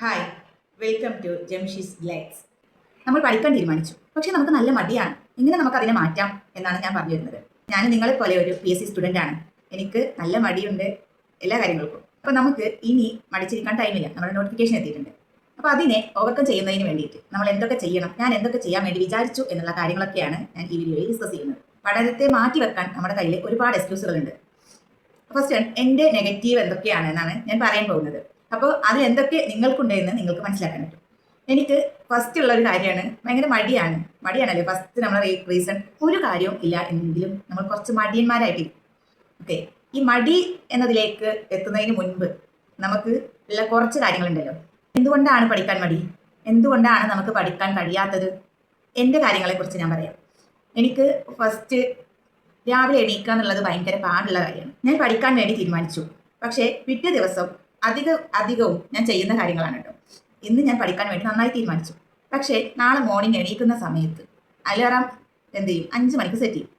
Hi welcome to Jamshi's lights നമ്മൾ പഠിക്കാൻ തീരുമാനിച്ചു. പക്ഷേ നമുക്ക് നല്ല മടിയാണ്. എങ്ങനെ നമുക്ക് അതിനെ മാറ്റാം എന്നാണ് ഞാൻ പറഞ്ഞു വരുന്നത് ഞാൻ നിങ്ങളെ പോലെ ഒരു പി എസ് സി സ്റ്റുഡന്റ് ആണ്. എനിക്ക് നല്ല മടിയുണ്ട് എല്ലാ കാര്യങ്ങൾക്കും. അപ്പോൾ നമുക്ക് ഇനി മടിച്ചിരിക്കാൻ ടൈമില്ല നമ്മുടെ നോട്ടിഫിക്കേഷൻ എത്തിയിട്ടുണ്ട്. അപ്പോൾ അതിനെ ഓവർകം ചെയ്യുന്നതിന് വേണ്ടിയിട്ട് നമ്മൾ എന്തൊക്കെ ചെയ്യണം ഞാൻ എന്തൊക്കെ ചെയ്യാൻ വേണ്ടി വിചാരിച്ചു എന്നുള്ള കാര്യങ്ങളൊക്കെയാണ് ഞാൻ ഈ വീഡിയോയിൽ ഡിസ്കസ് ചെയ്യുന്നത്. പഠനത്തെ മാറ്റി വെക്കാൻ നമ്മുടെ കയ്യിൽ ഒരുപാട് എക്സ്ക്യൂസുകളുണ്ട് ഫസ്റ്റ് എന്റെ നെഗറ്റീവ് എന്തൊക്കെയാണ് എന്നാണ് ഞാൻ പറയാൻ പോകുന്നത്. അപ്പോൾ അതിൽ എന്തൊക്കെ നിങ്ങൾക്ക് എന്ന് നിങ്ങൾക്ക് മനസ്സിലാക്കാൻ പറ്റും. എനിക്ക് ഫസ്റ്റ് ഉള്ള ഒരു കാര്യമാണ് ഭയങ്കര മടിയാണ്. മടിയാണല്ലേ? ഫസ്റ്റ് നമ്മൾ റീസൺ ഒരു കാര്യവും ഇല്ല എങ്കിലും നമ്മൾ കുറച്ച് മടിയന്മാരായിട്ടിരിക്കും. ഓക്കെ ഈ മടി എന്നതിലേക്ക് എത്തുന്നതിന് മുൻപ് നമുക്ക് ഉള്ള കുറച്ച് കാര്യങ്ങളുണ്ടല്ലോ. എന്തുകൊണ്ടാണ് പഠിക്കാൻ മടി? എന്തുകൊണ്ടാണ് നമുക്ക് പഠിക്കാൻ കഴിയാത്തത്? എന്റെ കാര്യങ്ങളെക്കുറിച്ച് ഞാൻ പറയാം. എനിക്ക് ഫസ്റ്റ് രാവിലെ എണീക്കുക എന്നുള്ളത് ഭയങ്കര പാടുള്ള കാര്യമാണ്. ഞാൻ പഠിക്കാൻ വേണ്ടി തീരുമാനിച്ചു. പക്ഷേ പിറ്റേ ദിവസം അധിക അധികവും ഞാൻ ചെയ്യുന്ന കാര്യങ്ങളാണ് കേട്ടോ. ഇന്ന് ഞാൻ പഠിക്കാൻ വേണ്ടി നന്നായി തീരുമാനിച്ചു. പക്ഷേ നാളെ മോർണിംഗ് എണീക്കുന്ന സമയത്ത് അലാറാം എന്ത് ചെയ്യും? അഞ്ച് മണിക്ക് സെറ്റ് ചെയ്യും.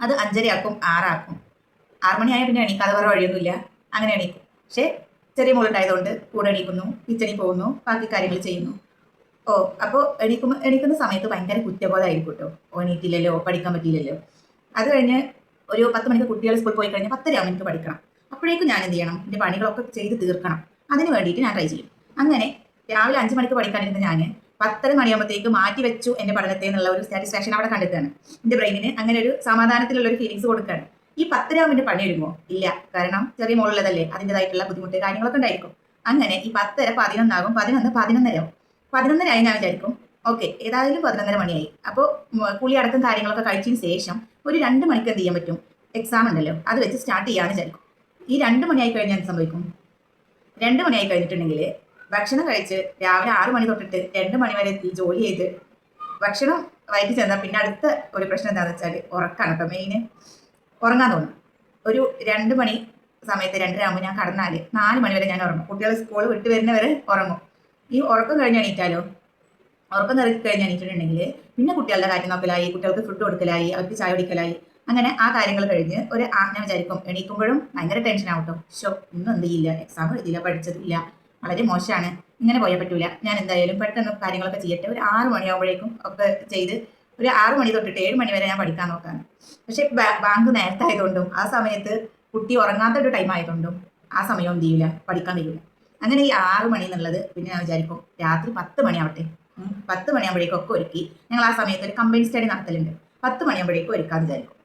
അത് അഞ്ചരയാക്കും ആറാക്കും. ആറ് മണിയായ പിന്നെ എണീക്കാതെ വേറെ വഴിയൊന്നുമില്ല. അങ്ങനെ എണീക്കും. പക്ഷേ ചെറിയ മോളുണ്ടായതുകൊണ്ട് കൂടെ എണീക്കുന്നു കിച്ചണിൽ പോകുന്നു ബാക്കി കാര്യങ്ങൾ ചെയ്യുന്നു. ഓ അപ്പോൾ എണീക്കുമ്പോൾ എണീക്കുന്ന സമയത്ത് ഭയങ്കര കുറ്റബോധമായിരിക്കും കേട്ടോ. എണീറ്റില്ലല്ലോ പഠിക്കാൻ പറ്റിയില്ലല്ലോ. അത് കഴിഞ്ഞ് ഒരു പത്ത് മണിക്ക് കുട്ടികൾ സ്കൂളിൽ പോയി കഴിഞ്ഞാൽ പത്തരയാവും എനിക്ക് പഠിക്കണം. അപ്പോഴേക്കും ഞാൻ എന്ത് ചെയ്യണം? എന്റെ പണികളൊക്കെ ചെയ്ത് തീർക്കണം. അതിന് വേണ്ടിയിട്ട് ഞാൻ ട്രൈ ചെയ്യും. അങ്ങനെ രാവിലെ അഞ്ച് മണിക്ക് പഠിക്കാനിരുന്ന ഞാൻ പത്തര മണിയാകുമ്പോഴത്തേക്ക് മാറ്റി വെച്ചു എന്റെ പഠനത്തെ എന്നുള്ള ഒരു സാറ്റിസ്ഫാക്ഷൻ അവിടെ കണ്ടെത്തുകയാണ്. എന്റെ ബ്രെയിനിന് അങ്ങനെ ഒരു സമാധാനത്തിലുള്ള ഒരു ഫീലിങ്സ് കൊടുക്കുകയാണ്. ഈ പത്തരയാകുമ്പോൾ എന്റെ പണി ഒരുങ്ങോ ഇല്ല. കാരണം ചെറിയ മോളുള്ളതല്ലേ. അതിന്റെതായിട്ടുള്ള ബുദ്ധിമുട്ട് കാര്യങ്ങളൊക്കെ ഉണ്ടായിരിക്കും. അങ്ങനെ ഈ പത്തര പതിനൊന്നാകും. പതിനൊന്ന് പതിനൊന്നരയാവും. പതിനൊന്നരയായി ഞാൻ വിചാരിക്കും ഓക്കെ ഏതായാലും പതിനൊന്നര മണിയായി. അപ്പോൾ കുളി അടക്കം കാര്യങ്ങളൊക്കെ കഴിച്ചതിന് ശേഷം ഒരു രണ്ട് മണിക്ക് എന്ത് ചെയ്യാൻ പറ്റും? എക്സാം ഉണ്ടല്ലോ. അത് വെച്ച് സ്റ്റാർട്ട് ചെയ്യാമെന്ന് വിചാരിക്കും. ഈ രണ്ട് മണിയായി കഴിഞ്ഞാൽ എന്ത് സംഭവിക്കും? രണ്ട് മണിയായി കഴിഞ്ഞിട്ടുണ്ടെങ്കിൽ ഭക്ഷണം കഴിച്ച് രാവിലെ ആറ് മണി തൊട്ടിട്ട് രണ്ട് മണി വരെ എത്തി ജോലി ചെയ്ത് ഭക്ഷണം വൈകി ചെന്നാൽ പിന്നെ അടുത്ത ഒരു പ്രശ്നം എന്താണെന്ന് വെച്ചാൽ ഉറക്കാണ് കേട്ടോ മെയിന് ഉറങ്ങാൻ തോന്നും. ഒരു രണ്ട് മണി സമയത്ത് രണ്ടരയാകുമ്പോൾ ഞാൻ കടന്നാൽ നാല് മണി വരെ ഞാൻ ഉറങ്ങും. കുട്ടികൾ സ്കൂൾ വിട്ട് വരുന്നവരെ ഉറങ്ങും. ഈ ഉറക്കം കഴിഞ്ഞ് എണീറ്റാലോ? ഉറക്കം നിറക്കി കഴിഞ്ഞ് എണീറ്റിട്ടുണ്ടെങ്കിൽ പിന്നെ കുട്ടികളുടെ കാര്യം നോക്കലായി കുട്ടികൾക്ക് ഫുഡ് കൊടുക്കലായി അവർക്ക് ചായ കുടിക്കലായി അങ്ങനെ ആ കാര്യങ്ങൾ കഴിഞ്ഞ് ഒരു ഞാൻ വിചാരിക്കും എണീക്കുമ്പോഴും ഭയങ്കര ടെൻഷൻ ആവട്ടോ. ഷോ ഒന്നും എന്ത് ചെയ്യില്ല എക്സാം എഴുതിയില്ല പഠിച്ചതില്ല വളരെ മോശമാണ് ഇങ്ങനെ പോയാൽ പറ്റൂല. ഞാൻ എന്തായാലും പെട്ടെന്ന് കാര്യങ്ങളൊക്കെ ചെയ്യട്ടെ. ഒരു ആറ് മണിയാകുമ്പോഴേക്കും ഒക്കെ ചെയ്ത് ഒരു ആറ് മണി തൊട്ടിട്ട് ഏഴ് മണി വരെ ഞാൻ പഠിക്കാൻ നോക്കാണ്. പക്ഷെ ബാങ്ക് നേരത്തെ ആയതുകൊണ്ടും ആ സമയത്ത് കുട്ടി ഉറങ്ങാത്ത ഒരു ടൈം ആയതുകൊണ്ടും ആ സമയം എന്ത് ചെയ്യില്ല പഠിക്കാൻ കഴിയില്ല അങ്ങനെ ഈ ആറ് മണി എന്നുള്ളത് പിന്നെ ഞാൻ വിചാരിക്കും രാത്രി പത്ത് മണിയാവട്ടെ. പത്ത് മണിയാകുമ്പോഴേക്കും ഒക്കെ ഒരുക്കി. ഞങ്ങൾ ആ സമയത്ത് ഒരു കമ്പൈൻ സ്റ്റഡി നടത്തലുണ്ട്. പത്ത് മണിയാകുമ്പോഴേക്കും ഒരുക്കാൻ വിചാരിക്കും.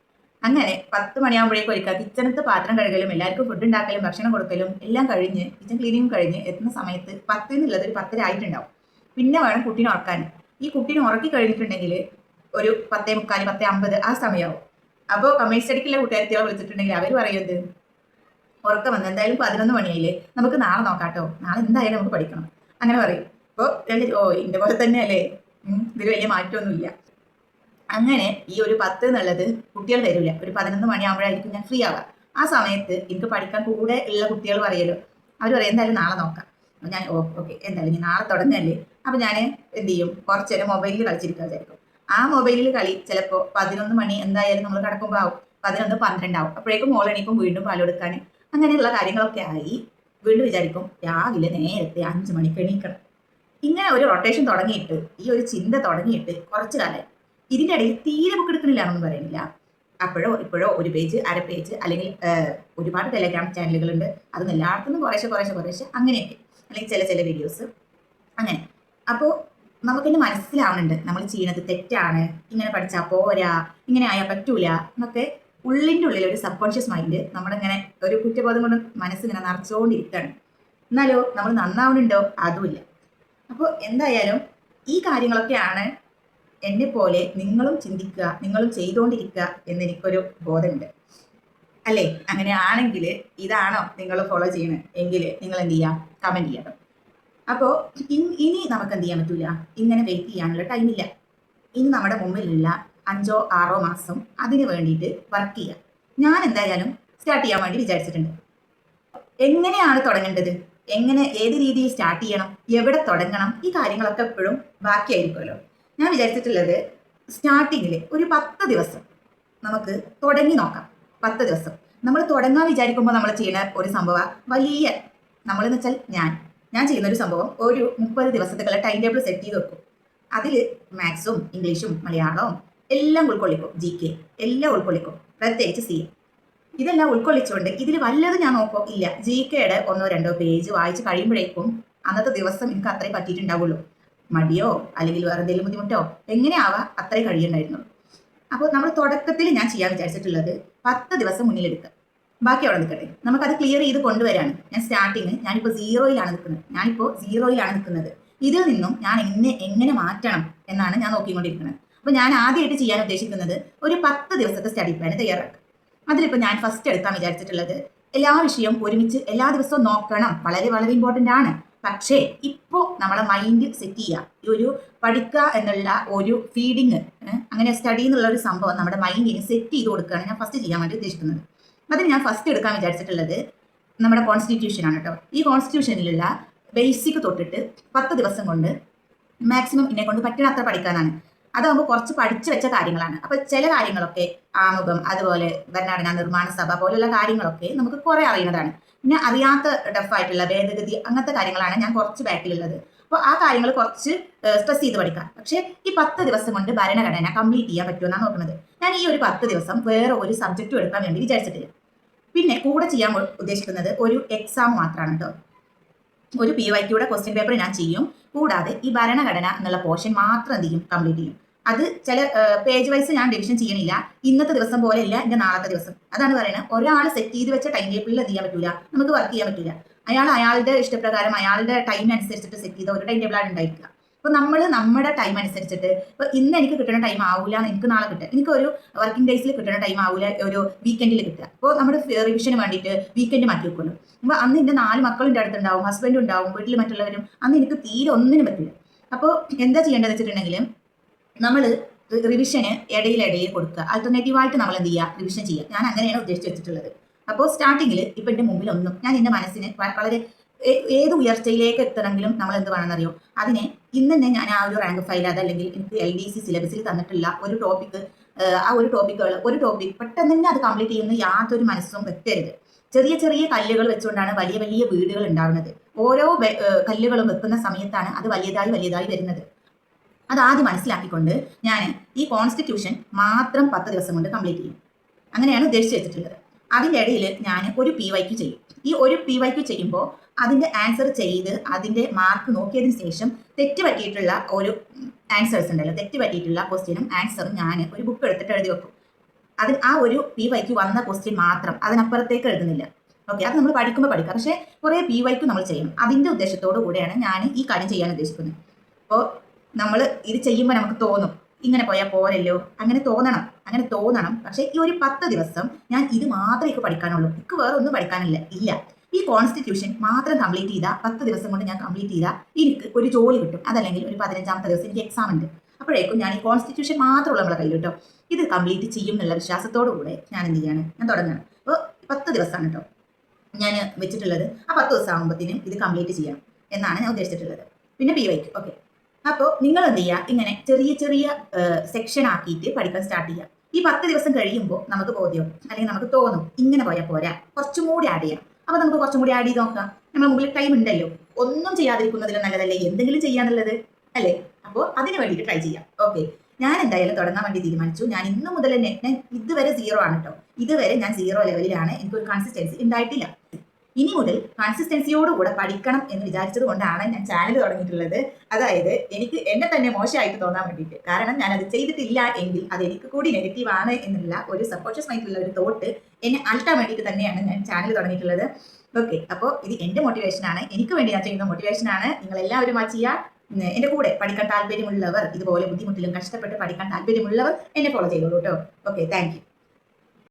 അങ്ങനെ പത്ത് മണിയാകുമ്പോഴേക്കും ഒരുക്കുക കിച്ചണത്ത് പാത്രം കഴുകലും എല്ലാവർക്കും ഫുഡ് ഉണ്ടാക്കലും ഭക്ഷണം കൊടുക്കലും എല്ലാം കഴിഞ്ഞ് കിച്ചൺ ക്ലീനിങ് കഴിഞ്ഞ് എത്തുന്ന സമയത്ത് പത്ത് എന്നുള്ളത് ഒരു പത്തര ആയിട്ടുണ്ടാവും. പിന്നെ വേണം കുട്ടീനെ ഉറക്കാൻ. ഈ കുട്ടീനെ ഉറക്കി കഴിഞ്ഞിട്ടുണ്ടെങ്കിൽ ഒരു പത്തേ മുക്കാൽ പത്തേ അമ്പത് ആ സമയമാവും അപ്പോൾ കമ്പൈൻ സ്റ്റഡിക്കുള്ള കൂട്ടുകാരത്തികൾ വിളിച്ചിട്ടുണ്ടെങ്കിൽ അവർ പറയുന്നത് ഉറക്കം വന്ന് എന്തായാലും പതിനൊന്ന് മണിയായില്ലേ? നമുക്ക് നാളെ നോക്കാട്ടോ. നാളെ എന്തായാലും നമുക്ക് പഠിക്കണം. അങ്ങനെ പറയും. അപ്പോൾ ഓ ഇതിന്റെ പോലെ തന്നെയല്ലേ? അല്ലേ ഇതിൽ വലിയ മാറ്റമൊന്നുമില്ല. അങ്ങനെ ഈ ഒരു പത്ത് എന്നുള്ളത് കുട്ടികൾ തരില്ല ഒരു പതിനൊന്ന് മണിയാകുമ്പോഴായിരിക്കും ഞാൻ ഫ്രീ ആവുക. ആ സമയത്ത് എനിക്ക് പഠിക്കാൻ കൂടെ ഉള്ള കുട്ടികൾ പറയല്ലോ. അവർ പറയും എന്തായാലും നാളെ നോക്കാം. അപ്പൊ ഞാൻ ഓക്കെ എന്തായാലും ഇനി നാളെ തുടങ്ങല്ലേ? അപ്പോൾ ഞാൻ എന്ത് ചെയ്യും? കുറച്ച് നേരം മൊബൈലിൽ കളിച്ചിരിക്കാൻ വിചാരിക്കും. ആ മൊബൈലിൽ കളി ചിലപ്പോൾ പതിനൊന്ന് മണി എന്തായാലും നമ്മൾ കിടക്കുമ്പോൾ ആവും പതിനൊന്ന് പന്ത്രണ്ടാവും. അപ്പോഴേക്കും മോളെണീക്കും വീണ്ടും പാലെടുക്കാൻ അങ്ങനെയുള്ള കാര്യങ്ങളൊക്കെ ആയി വീണ്ടും വിചാരിക്കും രാവിലെ നേരത്തെ അഞ്ച് മണിക്ക് എണീക്കണം. ഇങ്ങനെ ഒരു റൊട്ടേഷൻ തുടങ്ങിയിട്ട് ഈ ഒരു ചിന്ത തുടങ്ങിയിട്ട് കുറച്ച് കാലം ഇതിന്റെ ഇടയിൽ തീരെ ബുക്ക് എന്നൊന്നും പറയുന്നില്ല. അപ്പോഴോ ഇപ്പോഴോ ഒരു പേജ് അര പേജ് അല്ലെങ്കിൽ ഒരുപാട് ടെലഗ്രാം ചാനലുകളുണ്ട് അതൊന്നും എല്ലായിടത്തുനിന്നും കുറേശ്ശെ കുറേശ്ശെ കുറേശ്ശെ അങ്ങനെയൊക്കെ. അല്ലെങ്കിൽ ചില ചില വീഡിയോസ് അങ്ങനെ. അപ്പോൾ നമുക്കിന്ന് മനസ്സിലാവുന്നുണ്ട്. നമ്മൾ ചെയ്യുന്നത് തെറ്റാണ്. ഇങ്ങനെ പഠിച്ചാൽ പോരാ. ഇങ്ങനെ ആയാൽ പറ്റൂല. എന്നൊക്കെ ഉള്ളിന്റെ ഉള്ളിൽ ഒരു സബ് കോൺഷ്യസ് മൈൻഡ് നമ്മളിങ്ങനെ ഒരു കുറ്റബോധം കൊണ്ട് മനസ്സിങ്ങനെ നിറച്ചുകൊണ്ടിരിക്കുകയാണ് എന്നാലോ നമ്മൾ നന്നാവുന്നുണ്ടോ അതുമില്ല അപ്പോൾ എന്തായാലും ഈ കാര്യങ്ങളൊക്കെയാണ് എന്നെ പോലെ നിങ്ങളും ചിന്തിക്കുക നിങ്ങളും ചെയ്തുകൊണ്ടിരിക്കുക എന്ന് എനിക്കൊരു ബോധമുണ്ട്. അല്ലേ? അങ്ങനെ ആണെങ്കിൽ ഇതാണോ നിങ്ങൾ ഫോളോ ചെയ്യണേ? എങ്കിൽ നിങ്ങൾ എന്ത് ചെയ്യുക? കമന്റ് ചെയ്യണം അപ്പോൾ ഇനി നമുക്ക് എന്ത് ചെയ്യാൻ പറ്റൂല? ഇങ്ങനെ വെയിറ്റ് ചെയ്യാനുള്ള ടൈമില്ല ഇനി നമ്മുടെ മുമ്പിലുള്ള അഞ്ചോ ആറോ മാസം അതിന് വേണ്ടിയിട്ട് വർക്ക് ചെയ്യാം ഞാൻ എന്തായാലും സ്റ്റാർട്ട് ചെയ്യാൻ വേണ്ടി വിചാരിച്ചിട്ടുണ്ട്. എങ്ങനെയാണ് തുടങ്ങേണ്ടത്? എങ്ങനെ ഏത് രീതിയിൽ സ്റ്റാർട്ട് ചെയ്യണം? എവിടെ തുടങ്ങണം? ഈ കാര്യങ്ങളൊക്കെ എപ്പോഴും ബാക്കിയായിരിക്കുമല്ലോ ഞാൻ വിചാരിച്ചിട്ടുള്ളത് സ്റ്റാർട്ടിങ്ങിൽ ഒരു പത്ത് ദിവസം നമുക്ക് തുടങ്ങി നോക്കാം. പത്ത് ദിവസം. നമ്മൾ തുടങ്ങാൻ വിചാരിക്കുമ്പോൾ നമ്മൾ ചെയ്യുന്ന ഒരു സംഭവം വലിയ നമ്മളെന്ന് വെച്ചാൽ ഞാൻ. ഞാൻ ചെയ്യുന്ന ഒരു സംഭവം ഒരു മുപ്പത് ദിവസത്തേക്കുള്ള ടൈം ടേബിൾ സെറ്റ് ചെയ്ത് വെക്കും. അതിൽ മാത്സും ഇംഗ്ലീഷും മലയാളവും എല്ലാം ഉൾക്കൊള്ളിക്കും. ജി കെ എല്ലാം ഉൾക്കൊള്ളിക്കും. പ്രത്യേകിച്ച് സി ഇതെല്ലാം ഉൾക്കൊള്ളിച്ചുകൊണ്ട് ഇതിൽ വല്ലതും ഞാൻ നോക്കോ? ഇല്ല. ജി കെയുടെ ഒന്നോ രണ്ടോ പേജ് വായിച്ച് കഴിയുമ്പോഴേക്കും അന്നത്തെ ദിവസം എനിക്ക് അത്രയും പറ്റിയിട്ടുണ്ടാവുള്ളൂ. മടിയോ? അല്ലെങ്കിൽ വേറെ എന്തെങ്കിലും ബുദ്ധിമുട്ടോ? എങ്ങനെയാവാ അത്രേ കഴിയണ്ടായിരുന്നുള്ളൂ അപ്പോൾ നമ്മൾ തുടക്കത്തിൽ ഞാൻ ചെയ്യാൻ വിചാരിച്ചിട്ടുള്ളത് പത്ത് ദിവസം മുന്നിലെടുക്കുക. ബാക്കി അവിടെ നിൽക്കട്ടെ. നമുക്കത് ക്ലിയർ ചെയ്ത് കൊണ്ടുവരാണ്. ഞാൻ സ്റ്റാർട്ടിങ് ഞാനിപ്പോൾ സീറോയിലാണ് നിൽക്കുന്നത്. ഞാനിപ്പോൾ സീറോയിലാണ് നിൽക്കുന്നത്. ഇതിൽ നിന്നും ഞാൻ എങ്ങനെ എങ്ങനെ മാറ്റണം എന്നാണ് ഞാൻ നോക്കിക്കൊണ്ടിരിക്കുന്നത്. അപ്പോൾ ഞാൻ ആദ്യമായിട്ട് ചെയ്യാൻ ഉദ്ദേശിക്കുന്നത് ഒരു പത്ത് ദിവസത്തെ സ്റ്റഡി പ്ലാൻ തയ്യാറാക്കുക. അതിലിപ്പോൾ ഞാൻ ഫസ്റ്റ് എടുക്കാൻ വിചാരിച്ചിട്ടുള്ളത് എല്ലാ വിഷയവും ഒരുമിച്ച് എല്ലാ ദിവസവും നോക്കണം. വളരെ വളരെ ഇമ്പോർട്ടന്റ് ആണ്. പക്ഷേ ഇപ്പോൾ നമ്മളെ മൈൻഡ് സെറ്റ് ചെയ്യുക ഒരു പഠിക്കുക എന്നുള്ള ഒരു ഫീഡിങ് അങ്ങനെ സ്റ്റഡി എന്നുള്ള ഒരു സംഭവം നമ്മുടെ മൈൻഡിന് സെറ്റ് ചെയ്ത് കൊടുക്കുകയാണ് ഞാൻ ഫസ്റ്റ് ചെയ്യാൻ വേണ്ടി ഉദ്ദേശിക്കുന്നത്. അതിന് ഞാൻ ഫസ്റ്റ് എടുക്കാൻ വിചാരിച്ചിട്ടുള്ളത് നമ്മുടെ കോൺസ്റ്റിറ്റ്യൂഷൻ ആണ് കേട്ടോ ഈ കോൺസ്റ്റിറ്റ്യൂഷനിലുള്ള ബേസിക് തൊട്ടിട്ട് പത്ത് ദിവസം കൊണ്ട് മാക്സിമം എന്നെ കൊണ്ട് പറ്റണത്ര പഠിക്കാനാണ്. അതാകുമ്പോൾ കുറച്ച് പഠിച്ചു വെച്ച കാര്യങ്ങളാണ്. അപ്പൊ ചില കാര്യങ്ങളൊക്കെ ആമുഖം അതുപോലെ ഭരണഘടനാ നിർമ്മാണ സഭ പോലുള്ള കാര്യങ്ങളൊക്കെ നമുക്ക് കുറെ അറിയുന്നതാണ്. പിന്നെ അറിയാത്ത ഡെഫായിട്ടുള്ള ഭേദഗതി അങ്ങനത്തെ കാര്യങ്ങളാണ് ഞാൻ കുറച്ച് ബാക്കിലുള്ളത്. അപ്പോൾ ആ കാര്യങ്ങൾ കുറച്ച് സ്ട്രെസ് ചെയ്ത് പഠിക്കാം. പക്ഷേ ഈ പത്ത് ദിവസം കൊണ്ട് ഭരണഘടന കംപ്ലീറ്റ് ചെയ്യാൻ പറ്റുമെന്നാണ് നോക്കുന്നത്. ഞാൻ ഈ ഒരു പത്ത് ദിവസം വേറെ ഒരു സബ്ജക്റ്റും എടുക്കാൻ വേണ്ടി വിചാരിച്ചിട്ടില്ല. പിന്നെ കൂടെ ചെയ്യാൻ ഉദ്ദേശിക്കുന്നത് ഒരു എക്സാം മാത്രമാണ് കേട്ടോ ഒരു പി വൈ ക്യൂടെ ക്വസ്റ്റ്യൻ പേപ്പർ ഞാൻ ചെയ്യും. കൂടാതെ ഈ ഭരണഘടന എന്നുള്ള പോർഷൻ മാത്രം എന്ത് ചെയ്യും? കംപ്ലീറ്റ് ചെയ്യും. അത് ചില പേജ് വൈസ് ഞാൻ ഡിവിഷൻ ചെയ്യണില്ല. ഇന്നത്തെ ദിവസം പോലെ ഇല്ല എന്റെ നാളത്തെ ദിവസം. അതാണ് പറയുന്നത് ഒരാൾ സെറ്റ് ചെയ്ത് വെച്ച ടൈം ടേബിളിൽ എന്ത് ചെയ്യാൻ പറ്റില്ല നമുക്ക് വർക്ക് ചെയ്യാൻ പറ്റില്ല അയാൾ അയാളുടെ ഇഷ്ടപ്രകാരം അയാളുടെ ടൈം അനുസരിച്ചിട്ട് സെറ്റ് ചെയ്ത ഒരു ടൈം ടേബിളാണ് ഉണ്ടായിരിക്കുക. അപ്പോൾ നമ്മൾ നമ്മുടെ ടൈം അനുസരിച്ചിട്ട് ഇപ്പോൾ ഇന്ന് എനിക്ക് കിട്ടുന്ന ടൈം ആവില്ല എന്ന് എനിക്ക് നാളെ കിട്ടുക. എനിക്ക് ഒരു വർക്കിംഗ് ഡേയ്സിൽ കിട്ടുന്ന ടൈം ആവില്ല ഒരു വീക്കെൻഡിൽ കിട്ടുക. അപ്പോൾ നമ്മുടെ റിവിഷന് വേണ്ടിയിട്ട് വീക്കെൻഡ് മാറ്റി വെക്കുള്ളൂ. അപ്പോൾ അന്ന് എന്റെ നാല് മക്കളുടെ അടുത്തുണ്ടാവും ഹസ്ബൻഡ് ഉണ്ടാവും വീട്ടിൽ മറ്റുള്ളവരും അന്ന് എനിക്ക് തീരെ ഒന്നിനും പറ്റില്ല. അപ്പോൾ എന്താ ചെയ്യേണ്ടതെന്ന് വെച്ചിട്ടുണ്ടെങ്കിൽ നമ്മൾ റിവിഷന് ഇടയിലിടയിൽ കൊടുക്കുക. ആൾട്ടർനേറ്റീവായിട്ട് നമ്മൾ എന്ത് ചെയ്യുക? റിവിഷൻ ചെയ്യുക. ഞാൻ അങ്ങനെയാണ് ഉദ്ദേശിച്ച് വെച്ചിട്ടുള്ളത്. അപ്പോൾ സ്റ്റാർട്ടിങ്ങിൽ ഇപ്പം എന്റെ മുമ്പിൽ ഒന്നും ഞാൻ എന്റെ മനസ്സിന് വളരെ ഏത് ഉയർച്ചയിലേക്ക് എത്തണമെങ്കിലും നമ്മൾ എന്ത് വേണമെന്നറിയോ? അതിനെ ഇന്ന് തന്നെ ഞാൻ ആ ഒരു റാങ്ക് ഫയൽ അതല്ലെങ്കിൽ എനിക്ക് എൽ ഡി സി സിലബസിൽ തന്നിട്ടുള്ള ഒരു ടോപ്പിക്ക് ആ ഒരു ടോപ്പിക്കുകൾ ഒരു ടോപ്പിക് പെട്ടെന്ന് തന്നെ അത് കംപ്ലീറ്റ് ചെയ്യുന്ന യാതൊരു മനസ്സും വെക്കരുത്. ചെറിയ ചെറിയ കല്ലുകൾ വെച്ചുകൊണ്ടാണ് വലിയ വലിയ വീടുകൾ ഉണ്ടാവുന്നത്. ഓരോ കല്ലുകളും വെക്കുന്ന സമയത്താണ് അത് വലിയതായി വലിയതായി വരുന്നത്. അത് ആദ്യം മനസ്സിലാക്കിക്കൊണ്ട് ഞാൻ ഈ കോൺസ്റ്റിറ്റ്യൂഷൻ മാത്രം പത്ത് ദിവസം കൊണ്ട് കംപ്ലീറ്റ് ചെയ്യും. അങ്ങനെയാണ് ഉദ്ദേശിച്ച് വെച്ചിട്ടുള്ളത്. അതിന്റെ ഇടയിൽ ഞാൻ ഒരു പി വൈക്ക് ചെയ്യും. ഈ ഒരു പി വൈക്ക് ചെയ്യുമ്പോൾ അതിന്റെ ആൻസർ ചെയ്ത് അതിന്റെ മാർക്ക് നോക്കിയതിന് ശേഷം തെറ്റ് പറ്റിയിട്ടുള്ള ഒരു ആൻസേഴ്സ് ഉണ്ടല്ലോ. തെറ്റ് പറ്റിയിട്ടുള്ള ക്വസ്റ്റ്യനും ആൻസറും ഞാൻ ഒരു ബുക്ക് എടുത്തിട്ട് എഴുതി വെക്കും. അത് ആ ഒരു പി വൈക്ക് വന്ന ക്വസ്റ്റ്യൻ മാത്രം. അതിനപ്പുറത്തേക്ക് എഴുതുന്നില്ല. ഓക്കെ അത് നമ്മൾ പഠിക്കുമ്പോൾ പഠിക്കാം. പക്ഷേ കുറേ പി വൈക്ക് നമ്മൾ ചെയ്യണം. അതിന്റെ ഉദ്ദേശത്തോടു കൂടെയാണ് ഞാൻ ഈ കാര്യം ചെയ്യാൻ ഉദ്ദേശിക്കുന്നത്. അപ്പോൾ നമ്മൾ ഇത് ചെയ്യുമ്പോൾ നമുക്ക് തോന്നും ഇങ്ങനെ പോയാൽ പോരല്ലോ. അങ്ങനെ തോന്നണം അങ്ങനെ തോന്നണം. പക്ഷേ ഈ ഒരു പത്ത് ദിവസം ഞാൻ ഇത് മാത്രമേ എനിക്ക് പഠിക്കാനുള്ളൂ. എനിക്ക് വേറെ ഒന്നും പഠിക്കാനില്ല ഇല്ല. ഈ കോൺസ്റ്റിറ്റ്യൂഷൻ മാത്രം കംപ്ലീറ്റ് ചെയ്താൽ പത്ത് ദിവസം കൊണ്ട് ഞാൻ കംപ്ലീറ്റ് ചെയ്താൽ എനിക്ക് ഒരു ജോലി കിട്ടും. അതല്ലെങ്കിൽ ഒരു പതിനഞ്ചാമത്തെ ദിവസം എനിക്ക് എക്സാം ഉണ്ട്. അപ്പോഴേക്കും ഞാൻ ഈ കോൺസ്റ്റിറ്റ്യൂഷൻ മാത്രമുള്ള നമ്മളെ കയ്യിൽ കേട്ടോ. ഇത് കംപ്ലീറ്റ് ചെയ്യും എന്നുള്ള വിശ്വാസത്തോടു കൂടെ ഞാൻ എന്ത് ചെയ്യാണ്? ഞാൻ തുടങ്ങണം അപ്പോൾ പത്ത് ദിവസമാണ് കേട്ടോ ഞാൻ വെച്ചിട്ടുള്ളത്. ആ പത്ത് ദിവസം ആകുമ്പോഴത്തേനും ഇത് കംപ്ലീറ്റ് ചെയ്യാം എന്നാണ് ഞാൻ ഉദ്ദേശിച്ചിട്ടുള്ളത്. പിന്നെ പി വൈക്ക് ഓക്കെ അപ്പോൾ നിങ്ങൾ എന്ത് ചെയ്യുക ഇങ്ങനെ ചെറിയ ചെറിയ സെക്ഷൻ ആക്കിയിട്ട് പഠിക്കാൻ സ്റ്റാർട്ട് ചെയ്യുക ഈ പത്ത് ദിവസം കഴിയുമ്പോൾ നമുക്ക് ബോധ്യം അല്ലെങ്കിൽ നമുക്ക് തോന്നും ഇങ്ങനെ പോയാൽ പോരാ. കുറച്ചും കൂടി ആഡ് ചെയ്യാം അപ്പോൾ നമുക്ക് കുറച്ചും കൂടി ആഡ് ചെയ്ത് നോക്കാം. നമ്മുടെ മുമ്പിൽ ടൈം ഉണ്ടല്ലോ. ഒന്നും ചെയ്യാതിരിക്കുന്നതിലും നല്ലതല്ലേ? എന്തെങ്കിലും ചെയ്യാന്നുള്ളത് അല്ലേ? അപ്പോൾ അതിന് വേണ്ടിയിട്ട് ട്രൈ ചെയ്യാം. ഓക്കെ ഞാൻ എന്തായാലും തുടങ്ങാൻ വേണ്ടി തീരുമാനിച്ചു. ഞാൻ ഇന്ന് മുതൽ തന്നെ ഞാൻ ഇതുവരെ സീറോ ആണ് കേട്ടോ ഇതുവരെ ഞാൻ സീറോ ലെവലിലാണ് എനിക്കൊരു കൺസിസ്റ്റൻസി ഉണ്ടായിട്ടില്ല. ഇനി മുതൽ കൺസിസ്റ്റൻസിയോട് കൺസിസ്റ്റൻസിയോടുകൂടെ പഠിക്കണം എന്ന് വിചാരിച്ചത് കൊണ്ടാണ് ഞാൻ ചാനൽ തുടങ്ങിയിട്ടുള്ളത്. അതായത് എനിക്ക് എന്നെ തന്നെ മോശമായിട്ട് തോന്നാൻ വേണ്ടിയിട്ട്. കാരണം ഞാൻ അത് ചെയ്തിട്ടില്ല എങ്കിൽ അത് എനിക്ക് കൂടി നെഗറ്റീവ് ആണ് എന്നുള്ള ഒരു സപ്പോർട്ടസ് മൈൻഡിലുള്ള ഒരു തോട്ട് എന്നെ അൾട്ടാൻ വേണ്ടിയിട്ട് തന്നെയാണ് ഞാൻ ചാനൽ തുടങ്ങിയിട്ടുള്ളത്. ഓക്കെ അപ്പോൾ ഇത് എന്റെ മോട്ടിവേഷൻ ആണ്. എനിക്ക് വേണ്ടി ഞാൻ ചെയ്യുന്ന മോട്ടിവേഷൻ ആണ്. നിങ്ങൾ എല്ലാവരും ആ ചെയ്യുക എന്റെ കൂടെ പഠിക്കാൻ താല്പര്യമുള്ളവർ ഇതുപോലെ ബുദ്ധിമുട്ടിലും കഷ്ടപ്പെട്ട് പഠിക്കാൻ താല്പര്യമുള്ളവർ എന്നെ ഫോളോ ചെയ്തോളൂ കേട്ടോ ഓക്കെ താങ്ക്